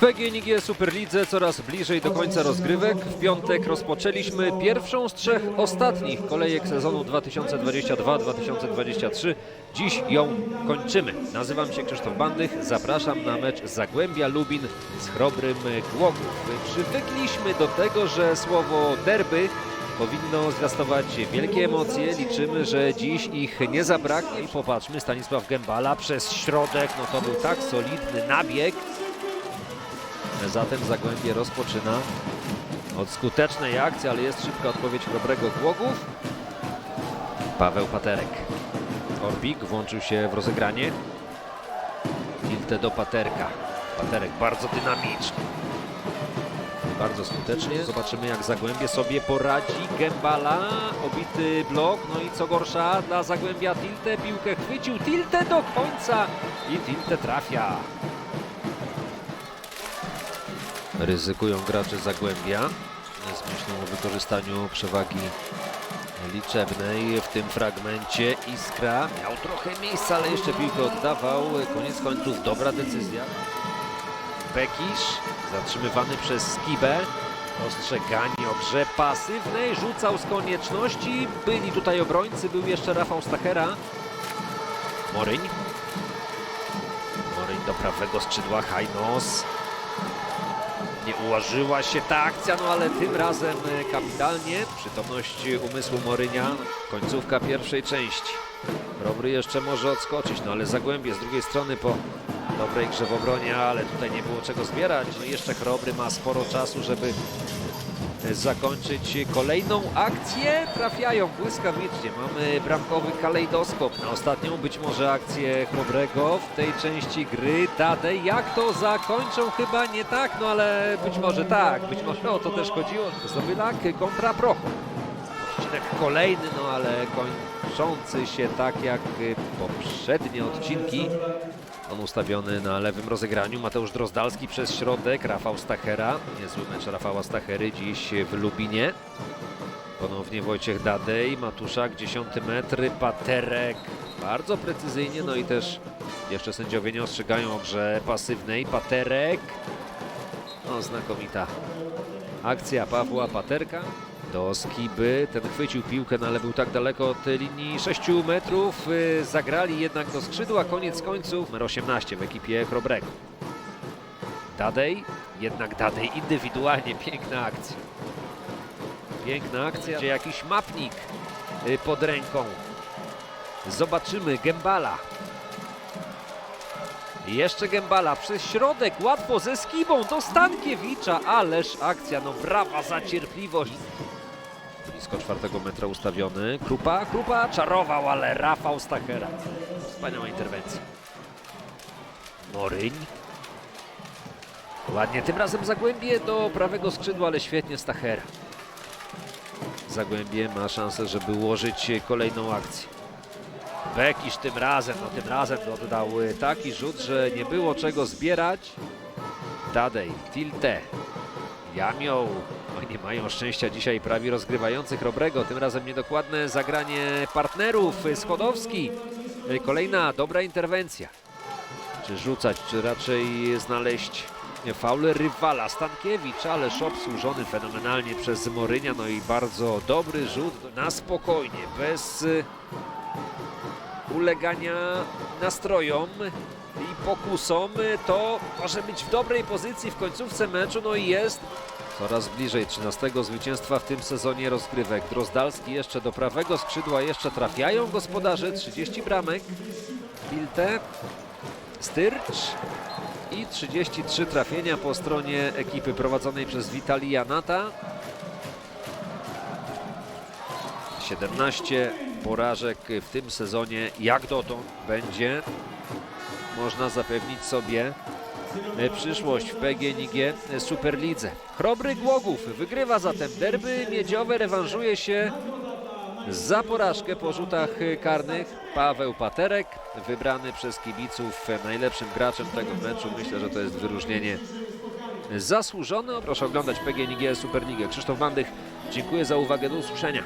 PGNiG Superlidze coraz bliżej do końca rozgrywek. W piątek rozpoczęliśmy pierwszą z trzech ostatnich kolejek sezonu 2022-2023. Dziś ją kończymy. Nazywam się Krzysztof Bandych. Zapraszam na mecz Zagłębia Lubin z Chrobrym Głogów. Przywykliśmy do tego, że słowo derby powinno zwiastować wielkie emocje. Liczymy, że dziś ich nie zabraknie. I popatrzmy, Stanisław Gębala przez środek. No to był tak solidny nabieg. Zatem Zagłębie rozpoczyna od skutecznej akcji, ale jest szybka odpowiedź Chrobrego Głogów. Paweł Paterek. Orbik włączył się w rozegranie. Tilte do Paterka. Paterek bardzo dynamicznie. Bardzo skutecznie. Zobaczymy jak Zagłębie sobie poradzi. Gębala, obity blok. No i co gorsza dla Zagłębia Tilte. Piłkę chwycił. Tilte do końca i Tilte trafia. Ryzykują gracze Zagłębia z myślą o wykorzystaniu przewagi liczebnej w tym fragmencie. Iskra miał trochę miejsca, ale jeszcze piłkę oddawał. Koniec końców dobra decyzja. Bekisz zatrzymywany przez Skibę. Ostrzeganie o grze pasywnej. Rzucał z konieczności. Byli tutaj obrońcy. Był jeszcze Rafał Stachera. Moryń. Moryń do prawego skrzydła. Hajnos. Nie ułożyła się ta akcja, no ale tym razem e, kapitalnie. Przytomność umysłu Morynia. Końcówka pierwszej części. Robry jeszcze może odskoczyć, no ale Zagłębie z drugiej strony po dobrej grze w obronie, ale tutaj nie było czego zbierać. No jeszcze Chrobry ma sporo czasu, żeby zakończyć kolejną akcję. Trafiają błyskawicznie. Mamy bramkowy kalejdoskop na ostatnią być może akcję Chrobrego w tej części gry. Dade, jak to zakończą? Chyba nie tak, no ale być może tak. Być może o to też chodziło. Zdobylak kontra Proch. Odcinek kolejny, no ale kończący się tak jak poprzednie odcinki. On ustawiony na lewym rozegraniu. Mateusz Drozdalski przez środek. Rafał Stachera. Niezły mecz Rafała Stachery dziś w Lubinie. Ponownie Wojciech Dadej. Matuszak, 10 metry. Paterek. Bardzo precyzyjnie. No i też jeszcze sędziowie nie ostrzegają o grze pasywnej. Paterek. No znakomita akcja Pawła Paterka. Do Skiby. Ten chwycił piłkę, no ale był tak daleko od linii 6 metrów. Y, Zagrali jednak do skrzydła. Koniec końców. Numer 18 w ekipie Chrobrego. Dadej. Jednak Dadej indywidualnie. Piękna akcja. Piękna akcja. Gdzie jakiś mapnik y, pod ręką. Zobaczymy. Gębala. Jeszcze Gębala przez środek, łatwo ze Skibą do Stankiewicza, ależ akcja, no brawa za cierpliwość. Blisko czwartego metra ustawiony, Krupa, Krupa czarował, ale Rafał Stachera. Wspaniała interwencja. Moryń. Ładnie, tym razem Zagłębie do prawego skrzydła, ale świetnie Stachera. Zagłębie ma szansę, żeby ułożyć kolejną akcję. Bekisz tym razem, no tym razem oddał taki rzut, że nie było czego zbierać. Dadej, Tilte, Jamioł. Oj, nie mają szczęścia dzisiaj prawi rozgrywających Robrego. Tym razem niedokładne zagranie partnerów. Schodowski. Kolejna dobra interwencja. Czy rzucać, czy raczej znaleźć faul rywala. Stankiewicz, ależ obsłużony fenomenalnie przez Morynia. No i bardzo dobry rzut na spokojnie, bez y, ulegania nastrojom i pokusom, to może być w dobrej pozycji w końcówce meczu, no i jest coraz bliżej 13 zwycięstwa w tym sezonie rozgrywek. Drozdalski jeszcze do prawego skrzydła, jeszcze trafiają gospodarze, 30 bramek, Pilte, Styrcz i 33 trafienia po stronie ekipy prowadzonej przez Witalija Nata. 17 porażek w tym sezonie, jak dotąd będzie można zapewnić sobie przyszłość w PGNiG Superlidze. Chrobry Głogów wygrywa zatem derby miedziowe, rewanżuje się za porażkę po rzutach karnych. Paweł Paterek, wybrany przez kibiców najlepszym graczem tego meczu. Myślę, że to jest wyróżnienie zasłużone. Proszę oglądać PGNiG Superligę. Krzysztof Bandych, dziękuję za uwagę, do usłyszenia.